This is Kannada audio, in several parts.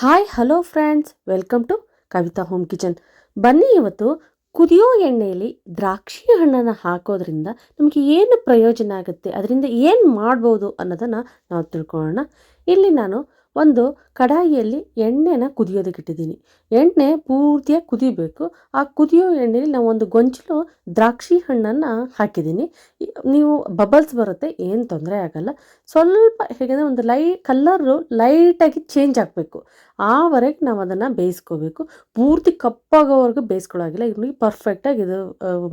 Hi hello friends welcome to Kavitha home kitchen ಬನ್ನಿ ಇವತ್ತು ಕುದಿಯೋ ಎಣ್ಣೆಯಲ್ಲಿ ದ್ರಾಕ್ಷಿ ಹಣ್ಣನ್ನು ಹಾಕೋದ್ರಿಂದ ನಮಗೆ ಏನು ಪ್ರಯೋಜನ ಆಗುತ್ತೆ? ಅದರಿಂದ ಏನು ಮಾಡ್ಬೋದು ಅನ್ನೋದನ್ನು ನಾವು ತಿಳ್ಕೊಳ್ಳೋಣ. ಇಲ್ಲಿ ನಾನು ಒಂದು ಕಡಾಯಿಯಲ್ಲಿ ಎಣ್ಣೆನ ಕುದಿಯೋದಕ್ಕೆ ಇಟ್ಟಿದ್ದೀನಿ ಎಣ್ಣೆ ಪೂರ್ತಿಯಾಗಿ ಕುದಿಬೇಕು. ಆ ಕುದಿಯೋ ಎಣ್ಣೆಯಲ್ಲಿ ನಾವು ಒಂದು ಗೊಂಚಲು ದ್ರಾಕ್ಷಿ ಹಣ್ಣನ್ನು ಹಾಕಿದ್ದೀನಿ. ನೀವು ಬಬಲ್ಸ್ ಬರುತ್ತೆ, ಏನು ತೊಂದರೆ ಆಗಲ್ಲ. ಸ್ವಲ್ಪ ಹೇಗೆಂದರೆ ಒಂದು ಲೈ ಕಲ್ಲರು ಲೈಟಾಗಿ ಚೇಂಜ್ ಆಗಬೇಕು. ಆವರೆಗೆ ನಾವು ಅದನ್ನು ಬೇಯಿಸ್ಕೋಬೇಕು. ಪೂರ್ತಿ ಕಪ್ಪಾಗೋವರೆಗೂ ಬೇಯಿಸ್ಕೊಳ್ಳೋಗಿಲ್ಲ ಇಲ್ಲಿ ಪರ್ಫೆಕ್ಟಾಗಿ ಇದು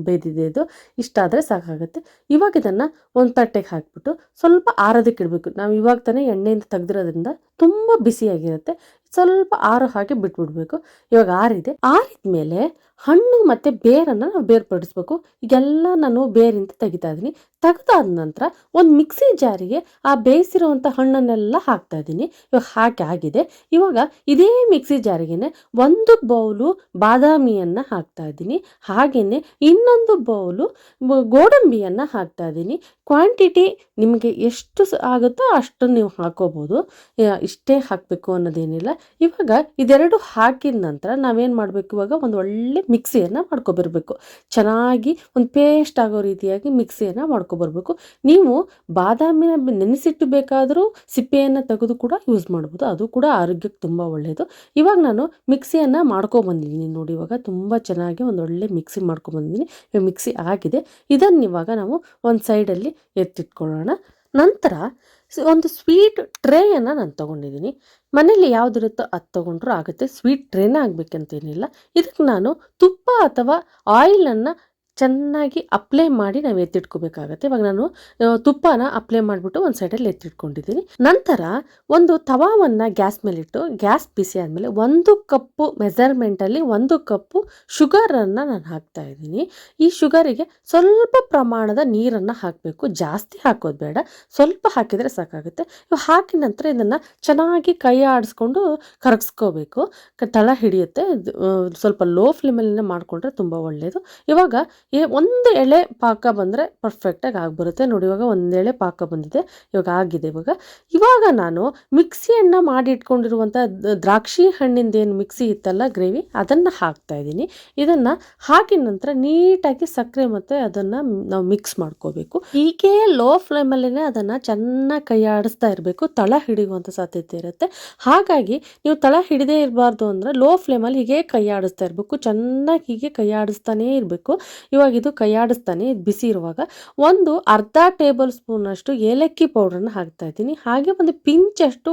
ಬೇದಿದೆ ಇದು. ಇಷ್ಟ ಆದರೆ ಸಾಕಾಗುತ್ತೆ. ಇವಾಗ ಇದನ್ನು ಒಂದು ತಟ್ಟೆಗೆ ಹಾಕಿಬಿಟ್ಟು ಸ್ವಲ್ಪ ಆರೋದಕ್ಕೆ ಇಡಬೇಕು ನಾವು ಇವಾಗ ತಾನೇ ಎಣ್ಣೆಯಿಂದ ತೆಗ್ದಿರೋದ್ರಿಂದ ತುಂಬ ಬಿಸಿಯಾಗಿರುತ್ತೆ ಸ್ವಲ್ಪ ಆರೋ ಹಾಗೆ ಬಿಟ್ಬಿಡ್ಬೇಕು. ಇವಾಗ ಆರಿದೆ ಆರಿದ ಮೇಲೆ ಹಣ್ಣು ಮತ್ತು ಬೇರನ್ನು ನಾವು ಬೇರ್ಪಡಿಸ್ಬೇಕು. ಈಗೆಲ್ಲ ನಾನು ಬೇರಿಂದ ತೆಗಿತಾ ಇದ್ದೀನಿ. ತೆಗ್ದಾದ ನಂತರ ಒಂದು ಮಿಕ್ಸಿ ಜಾರಿಗೆ ಆ ಬೇಯಿಸಿರುವಂಥ ಹಣ್ಣನ್ನೆಲ್ಲ ಹಾಕ್ತಾ ಇದ್ದೀನಿ. ಇವಾಗ ಹಾಕಿ ಆಗಿದೆ. ಇವಾಗ ಇದೇ ಮಿಕ್ಸಿ ಜಾರಿಗೆನೆ ಒಂದು ಬೌಲು ಬಾದಾಮಿಯನ್ನು ಹಾಕ್ತಾ ಇದ್ದೀನಿ. ಹಾಗೆಯೇ ಇನ್ನೊಂದು ಬೌಲು ಗೋಡಂಬಿಯನ್ನು ಹಾಕ್ತಾ ಇದ್ದೀನಿ. ಕ್ವಾಂಟಿಟಿ ನಿಮಗೆ ಎಷ್ಟು ಆಗುತ್ತೋ ಅಷ್ಟು ನೀವು ಹಾಕೋಬೋದು. ಇಷ್ಟೇ ಹಾಕಬೇಕು ಅನ್ನೋದೇನಿಲ್ಲ. ಇವಾಗ ಇದೆರಡು ಹಾಕಿದ ನಂತರ ನಾವೇನು ಮಾಡಬೇಕು? ಇವಾಗ ಒಂದು ಒಳ್ಳೆ ಮಿಕ್ಸಿಯನ್ನು ಮಾಡ್ಕೊಬರ್ಬೇಕು. ಚೆನ್ನಾಗಿ ಒಂದು ಪೇಸ್ಟ್ ಆಗೋ ರೀತಿಯಾಗಿ ಮಿಕ್ಸಿಯನ್ನು ಮಾಡ್ಕೊಬರ್ಬೇಕು ನೀವು ಬಾದಾಮಿನ ನೆನೆಸಿಟ್ಟು ಬೇಕಾದರೂ ಸಿಪ್ಪೆಯನ್ನು ತೆಗೆದು ಕೂಡ ಯೂಸ್ ಮಾಡ್ಬೋದು. ಅದು ಕೂಡ ಆರೋಗ್ಯಕ್ಕೆ ತುಂಬ ಒಳ್ಳೆಯದು ಇವಾಗ ನಾನು ಮಿಕ್ಸಿಯನ್ನು ಮಾಡ್ಕೊಬಂದಿದ್ದೀನಿ ನೋಡಿ, ಇವಾಗ ತುಂಬ ಚೆನ್ನಾಗಿ ಒಂದು ಒಳ್ಳೆ ಮಿಕ್ಸಿ ಮಾಡ್ಕೊಬಂದಿದ್ದೀನಿ ಮಿಕ್ಸಿ ಆಗಿದೆ. ಇದನ್ನು ಇವಾಗ ನಾವು ಒಂದು ಸೈಡಲ್ಲಿ ಎತ್ತಿಟ್ಕೊಳ್ಳೋಣ. ನಂತರ ಒಂದು ಸ್ವೀಟ್ ಟ್ರೇಯನ್ನು ನಾನು ತೊಗೊಂಡಿದ್ದೀನಿ. ಮನೇಲಿ ಯಾವುದಿರುತ್ತೋ ಅದು ತೊಗೊಂಡ್ರೂ ಆಗುತ್ತೆ. ಸ್ವೀಟ್ ಟ್ರೇನೇ ಆಗಬೇಕಂತೇನಿಲ್ಲ. ಇದಕ್ಕೆ ನಾನು ತುಪ್ಪ ಅಥವಾ ಆಯಿಲನ್ನು ಚೆನ್ನಾಗಿ ಅಪ್ಲೈ ಮಾಡಿ ನಾವು ಎತ್ತಿಟ್ಕೋಬೇಕಾಗತ್ತೆ. ಇವಾಗ ನಾನು ತುಪ್ಪನ ಅಪ್ಲೈ ಮಾಡಿಬಿಟ್ಟು ಒಂದು ಸೈಡಲ್ಲಿ ಎತ್ತಿಟ್ಕೊಂಡಿದ್ದೀನಿ. ನಂತರ ಒಂದು ತವಾವನ್ನು ಗ್ಯಾಸ್ ಮೇಲಿಟ್ಟು, ಗ್ಯಾಸ್ ಬಿಸಿ ಆದಮೇಲೆ ಒಂದು ಕಪ್ಪು ಮೆಜರ್ಮೆಂಟಲ್ಲಿ ಒಂದು ಕಪ್ಪು ಶುಗರನ್ನು ನಾನು ಹಾಕ್ತಾ ಇದ್ದೀನಿ. ಈ ಶುಗರಿಗೆ ಸ್ವಲ್ಪ ಪ್ರಮಾಣದ ನೀರನ್ನು ಹಾಕಬೇಕು. ಜಾಸ್ತಿ ಹಾಕೋದು ಬೇಡ. ಸ್ವಲ್ಪ ಹಾಕಿದರೆ ಸಾಕಾಗುತ್ತೆ. ಇವು ಹಾಕಿದ ನಂತರ ಇದನ್ನು ಚೆನ್ನಾಗಿ ಕೈ ಆಡಿಸ್ಕೊಂಡು ಕರಗಿಸ್ಕೋಬೇಕು. ತಳ ಹಿಡಿಯುತ್ತೆ. ಸ್ವಲ್ಪ ಲೋ ಫ್ಲೇಮಲ್ಲೇ ಮಾಡಿಕೊಂಡ್ರೆ ತುಂಬ ಒಳ್ಳೆಯದು ಇವಾಗ ಏ, ಒಂದು ಎಳೆ ಪಾಕ ಬಂದರೆ ಪರ್ಫೆಕ್ಟಾಗಿ ಆಗಿಬರುತ್ತೆ ನೋಡಿ, ಇವಾಗ ಒಂದು ಎಳೆ ಪಾಕ ಬಂದಿದೆ. ಇವಾಗ ಆಗಿದೆ ಇವಾಗ. ಇವಾಗ ನಾನು ಮಿಕ್ಸಿಯನ್ನು ಮಾಡಿ ಇಟ್ಕೊಂಡಿರುವಂಥ ದ್ರಾಕ್ಷಿ ಹಣ್ಣಿಂದ ಏನು ಮಿಕ್ಸಿ ಇತ್ತಲ್ಲ ಗ್ರೇವಿ, ಅದನ್ನು ಹಾಕ್ತಾ ಇದ್ದೀನಿ. ಇದನ್ನು ಹಾಕಿದ ನಂತರ ನೀಟಾಗಿ ಸಕ್ಕರೆ ಮತ್ತು ಅದನ್ನು ನಾವು ಮಿಕ್ಸ್ ಮಾಡ್ಕೋಬೇಕು. ಹೀಗೆ ಲೋ ಫ್ಲೇಮಲ್ಲೇ ಅದನ್ನು ಚೆನ್ನಾಗಿ ಕೈ ಆಡಿಸ್ತಾ ಇರಬೇಕು. ತಳ ಹಿಡಿಯುವಂಥ ಸಾಧ್ಯತೆ ಇರುತ್ತೆ. ಹಾಗಾಗಿ ನೀವು ತಳ ಹಿಡಿದೇ ಇರಬಾರ್ದು ಅಂದರೆ ಲೋ ಫ್ಲೇಮಲ್ಲಿ ಹೀಗೆ ಕೈ ಆಡಿಸ್ತಾ ಇರಬೇಕು. ಚೆನ್ನಾಗಿ ಹೀಗೆ ಕೈ ಆಡಿಸ್ತಾನೇ ಇರಬೇಕು. ಇವಾಗ ಇದು ಕೈಯಾಡಿಸ್ತಾನೆ, ಇದು ಬಿಸಿ ಇರುವಾಗ. ಒಂದು ಅರ್ಧ ಟೇಬಲ್ ಸ್ಪೂನಷ್ಟು ಏಲಕ್ಕಿ ಪೌಡ್ರನ್ನ ಹಾಕ್ತಾ ಇದ್ದೀನಿ. ಹಾಗೆ ಒಂದು ಪಿಂಚಷ್ಟು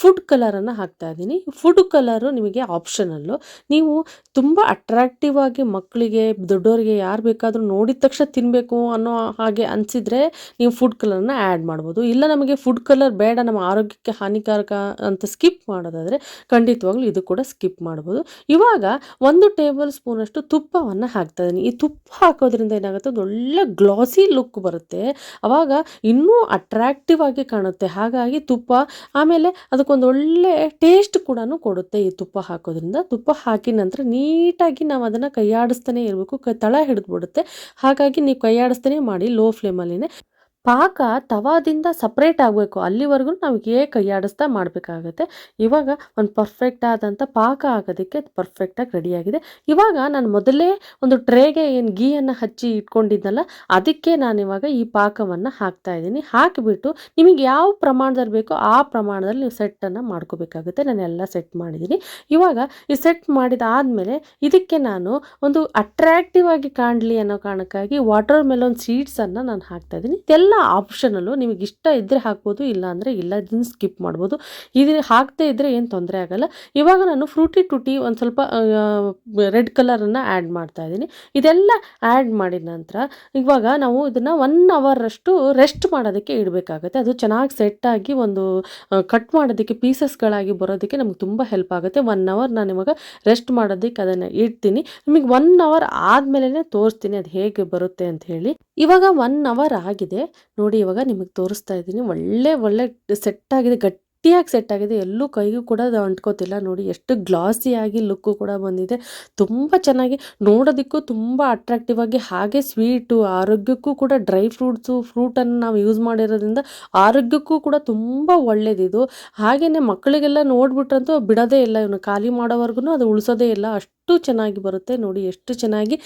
ಫುಡ್ ಕಲರನ್ನು ಹಾಕ್ತಾ ಇದ್ದೀನಿ. ಫುಡ್ ಕಲರು ನಿಮಗೆ ಆಪ್ಷನಲ್ಲು. ನೀವು ತುಂಬ ಅಟ್ರಾಕ್ಟಿವ್ ಆಗಿ ಮಕ್ಕಳಿಗೆ ದೊಡ್ಡವರಿಗೆ ಯಾರು ಬೇಕಾದರೂ ನೋಡಿದ ತಕ್ಷಣ ತಿನ್ನಬೇಕು ಅನ್ನೋ ಹಾಗೆ ಅನಿಸಿದರೆ ನೀವು ಫುಡ್ ಕಲರ್ನ ಆ್ಯಡ್ ಮಾಡ್ಬೋದು. ಇಲ್ಲ ನಮಗೆ ಫುಡ್ ಕಲರ್ ಬೇಡ, ನಮ್ಮ ಆರೋಗ್ಯಕ್ಕೆ ಹಾನಿಕಾರಕ ಅಂತ ಸ್ಕಿಪ್ ಮಾಡೋದಾದರೆ ಖಂಡಿತವಾಗ್ಲೂ ಇದು ಕೂಡ ಸ್ಕಿಪ್ ಮಾಡ್ಬೋದು. ಇವಾಗ ಒಂದು ಟೇಬಲ್ ಸ್ಪೂನಷ್ಟು ತುಪ್ಪವನ್ನು ಹಾಕ್ತಾ ಇದ್ದೀನಿ. ಈ ತುಪ್ಪ ಹಾಕೋದ್ರಿಂದ ಏನಾಗುತ್ತೆ? ಒಳ್ಳೆ ಗ್ಲಾಸಿ ಲುಕ್ ಬರುತ್ತೆ. ಆವಾಗ ಇನ್ನೂ ಅಟ್ರಾಕ್ಟಿವ್ ಆಗಿ ಕಾಣುತ್ತೆ. ಹಾಗಾಗಿ ತುಪ್ಪ, ಆಮೇಲೆ ಅದಕ್ಕೊಂದು ಒಳ್ಳೆ ಟೇಸ್ಟ್ ಕೂಡ ಕೊಡುತ್ತೆ ಈ ತುಪ್ಪ ಹಾಕೋದ್ರಿಂದ. ತುಪ್ಪ ಹಾಕಿದ ನಂತರ ನೀಟಾಗಿ ನಾವು ಅದನ್ನು ಕೈಯಾಡಿಸ್ತಾನೆ ಇರಬೇಕು. ತಳ ಹಿಡಿದ್ಬಿಡುತ್ತೆ. ಹಾಗಾಗಿ ನೀವು ಕೈಯಾಡಿಸ್ತಾನೆ ಮಾಡಿ ಲೋ ಫ್ಲೇಮಲ್ಲಿನೇ ಪಾಕ ತವಾದಿಂದ ಸಪ್ರೇಟ್ ಆಗಬೇಕು. ಅಲ್ಲಿವರೆಗೂ ನಾವು ಹೇಗೆ ಕೈಯಾಡಿಸ್ತಾ ಮಾಡಬೇಕಾಗತ್ತೆ. ಇವಾಗ ಒಂದು ಪರ್ಫೆಕ್ಟ್ ಆದಂಥ ಪಾಕ ಆಗೋದಕ್ಕೆ ಪರ್ಫೆಕ್ಟಾಗಿ ರೆಡಿಯಾಗಿದೆ ಇವಾಗ ನಾನು ಮೊದಲೇ ಒಂದು ಟ್ರೇಗೆ ಏನು ಗೀಯನ್ನು ಹಚ್ಚಿ ಇಟ್ಕೊಂಡಿದ್ದಲ್ಲ ಅದಕ್ಕೆ ನಾನು ಇವಾಗ ಈ ಪಾಕವನ್ನು ಹಾಕ್ತಾ ಇದ್ದೀನಿ. ಹಾಕಿಬಿಟ್ಟು ನಿಮಗೆ ಯಾವ ಪ್ರಮಾಣದಲ್ಲಿ ಬೇಕೋ ಆ ಪ್ರಮಾಣದಲ್ಲಿ ನೀವು ಸೆಟ್ಟನ್ನು ಮಾಡ್ಕೋಬೇಕಾಗುತ್ತೆ. ನಾನು ಎಲ್ಲ ಸೆಟ್ ಮಾಡಿದ್ದೀನಿ. ಇವಾಗ ಈ ಸೆಟ್ ಮಾಡಿದ ಆದಮೇಲೆ ಇದಕ್ಕೆ ನಾನು ಒಂದು ಅಟ್ರಾಕ್ಟಿವ್ ಆಗಿ ಕಾಣಲಿ ಅನ್ನೋ ಕಾರಣಕ್ಕಾಗಿ ವಾಟರ್ ಮೆಲೋನ್ ಸೀಡ್ಸನ್ನು ನಾನು ಹಾಕ್ತಾ ಇದ್ದೀನಿ. ಇದೆಲ್ಲ ಆಪ್ಷನಲ್ಲು ನಿಮಗೆ ಇಷ್ಟ ಇದ್ದರೆ ಹಾಕ್ಬೋದು, ಇಲ್ಲ ಅಂದರೆ ಇಲ್ಲ, ಇದನ್ನು ಸ್ಕಿಪ್ ಮಾಡ್ಬೋದು. ಇದು ಹಾಕದೇ ಇದ್ದರೆ ಏನು ತೊಂದರೆ ಆಗಲ್ಲ. ಇವಾಗ ನಾನು ಫ್ರೂಟಿ ಟುಟಿ ಒಂದು ಸ್ವಲ್ಪ ರೆಡ್ ಕಲರನ್ನು ಆ್ಯಡ್ ಮಾಡ್ತಾ ಇದ್ದೀನಿ. ಇದೆಲ್ಲ ಆ್ಯಡ್ ಮಾಡಿದ ನಂತರ ಇವಾಗ ನಾವು ಇದನ್ನು ಒನ್ ಅವರಷ್ಟು ರೆಸ್ಟ್ ಮಾಡೋದಕ್ಕೆ ಇಡಬೇಕಾಗುತ್ತೆ. ಅದು ಚೆನ್ನಾಗಿ ಸೆಟ್ಟಾಗಿ ಒಂದು ಕಟ್ ಮಾಡೋದಕ್ಕೆ ಪೀಸಸ್ಗಳಾಗಿ ಬರೋದಕ್ಕೆ ನಮ್ಗೆ ತುಂಬ ಹೆಲ್ಪ್ ಆಗುತ್ತೆ. ಒನ್ ಅವರ್ ನಾನು ಇವಾಗ ರೆಸ್ಟ್ ಮಾಡೋದಕ್ಕೆ ಅದನ್ನು ಇಡ್ತೀನಿ. ನಿಮಗೆ ಒನ್ ಅವರ್ ಆದಮೇಲೆ ತೋರಿಸ್ತೀನಿ ಅದು ಹೇಗೆ ಬರುತ್ತೆ ಅಂತ ಹೇಳಿ. ಇವಾಗ ಒನ್ ಅವರ್ ಆಗಿದೆ. ನೋಡಿ ಇವಾಗ ನಿಮಗೆ ತೋರಿಸ್ತಾ ಇದ್ದೀನಿ. ಒಳ್ಳೆ ಒಳ್ಳೆ ಸೆಟ್ ಆಗಿದೆ ಗಟ್ಟಿ ಗಟ್ಟಿಯಾಗಿ ಸೆಟ್ ಆಗಿದೆ. ಎಲ್ಲೂ ಕೈಗೂ ಕೂಡ ಅದು ಅಂಟ್ಕೋತಿಲ್ಲ. ನೋಡಿ ಎಷ್ಟು ಗ್ಲಾಸಿಯಾಗಿ ಲುಕ್ಕು ಕೂಡ ಬಂದಿದೆ. ತುಂಬ ಚೆನ್ನಾಗಿ ನೋಡೋದಕ್ಕೂ ತುಂಬ ಅಟ್ರಾಕ್ಟಿವ್ ಆಗಿ, ಹಾಗೆ ಸ್ವೀಟು ಆರೋಗ್ಯಕ್ಕೂ ಕೂಡ ಡ್ರೈ ಫ್ರೂಟ್ಸು ಫ್ರೂಟನ್ನು ನಾವು ಯೂಸ್ ಮಾಡಿರೋದ್ರಿಂದ ಆರೋಗ್ಯಕ್ಕೂ ಕೂಡ ತುಂಬ ಒಳ್ಳೆಯದಿದು ಹಾಗೆಯೇ ಮಕ್ಕಳಿಗೆಲ್ಲ ನೋಡ್ಬಿಟ್ರಂತೂ ಬಿಡೋದೇ ಇಲ್ಲ. ಇವನು ಖಾಲಿ ಮಾಡೋವರೆಗೂ ಅದು ಉಳಿಸೋದೇ ಇಲ್ಲ. ಅಷ್ಟು ಚೆನ್ನಾಗಿ ಬರುತ್ತೆ. ನೋಡಿ ಎಷ್ಟು ಚೆನ್ನಾಗಿ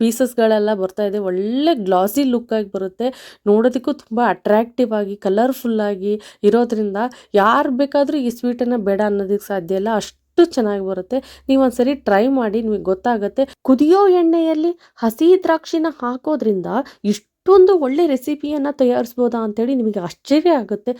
ಪೀಸಸ್ಗಳೆಲ್ಲ ಬರ್ತಾ ಇದೆ. ಒಳ್ಳೆ ಗ್ಲಾಸಿ ಲುಕ್ಕಾಗಿ ಬರುತ್ತೆ. ನೋಡೋದಕ್ಕೂ ತುಂಬ ಅಟ್ರಾಕ್ಟಿವ್ ಆಗಿ ಕಲರ್ಫುಲ್ಲಾಗಿ ಇರೋದ್ರಿಂದ ಯಾರು ಬೇಕಾದರೂ ಈ ಸ್ವೀಟನ್ನು ಬೇಡ ಅನ್ನೋದಕ್ಕೆ ಸಾಧ್ಯ ಇಲ್ಲ. ಅಷ್ಟು ಚೆನ್ನಾಗಿ ಬರುತ್ತೆ. ನೀವು ಒಂದ್ಸರಿ ಟ್ರೈ ಮಾಡಿ, ನಿಮಗೆ ಗೊತ್ತಾಗುತ್ತೆ. ಕುದಿಯೋ ಎಣ್ಣೆಯಲ್ಲಿ ಹಸಿ ದ್ರಾಕ್ಷಿನ ಹಾಕೋದ್ರಿಂದ ಇಷ್ಟೊಂದು ಒಳ್ಳೆ ರೆಸಿಪಿಯನ್ನು ತಯಾರಿಸ್ಬೋದಾ ಅಂತೇಳಿ ನಿಮಗೆ ಆಶ್ಚರ್ಯ ಆಗುತ್ತೆ.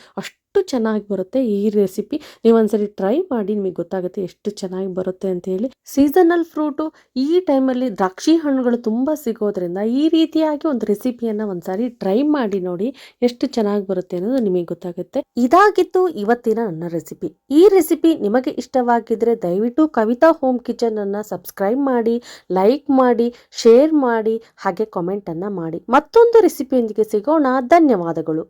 ಅಷ್ಟು ಚೆನ್ನಾಗಿ ಬರುತ್ತೆ ಈ ರೆಸಿಪಿ. ನೀವು ಒಂದ್ಸರಿ ಟ್ರೈ ಮಾಡಿ ನಿಮಗೆ ಗೊತ್ತಾಗುತ್ತೆ ಎಷ್ಟು ಚೆನ್ನಾಗಿ ಬರುತ್ತೆ ಅಂತ ಹೇಳಿ. ಸೀಸನಲ್ ಫ್ರೂಟು ಈ ಟೈಮಲ್ಲಿ ದ್ರಾಕ್ಷಿ ಹಣ್ಣುಗಳು ತುಂಬ ಸಿಗೋದ್ರಿಂದ ಈ ರೀತಿಯಾಗಿ ಒಂದು ರೆಸಿಪಿಯನ್ನು ಒಂದ್ಸಾರಿ ಟ್ರೈ ಮಾಡಿ ನೋಡಿ ಎಷ್ಟು ಚೆನ್ನಾಗಿ ಬರುತ್ತೆ ಅನ್ನೋದು ನಿಮಗೆ ಗೊತ್ತಾಗುತ್ತೆ. ಇದಾಗಿತ್ತು ಇವತ್ತಿನ ನನ್ನ ರೆಸಿಪಿ. ಈ ರೆಸಿಪಿ ನಿಮಗೆ ಇಷ್ಟವಾಗಿದ್ರೆ ದಯವಿಟ್ಟು ಕವಿತಾ ಹೋಮ್ ಕಿಚನ್ ಅನ್ನು ಸಬ್ಸ್ಕ್ರೈಬ್ ಮಾಡಿ, ಲೈಕ್ ಮಾಡಿ, ಶೇರ್ ಮಾಡಿ, ಹಾಗೆ ಕಾಮೆಂಟ್ ಅನ್ನ ಮಾಡಿ. ಮತ್ತೊಂದು ರೆಸಿಪಿಯೊಂದಿಗೆ ಸಿಗೋಣ. ಧನ್ಯವಾದಗಳು.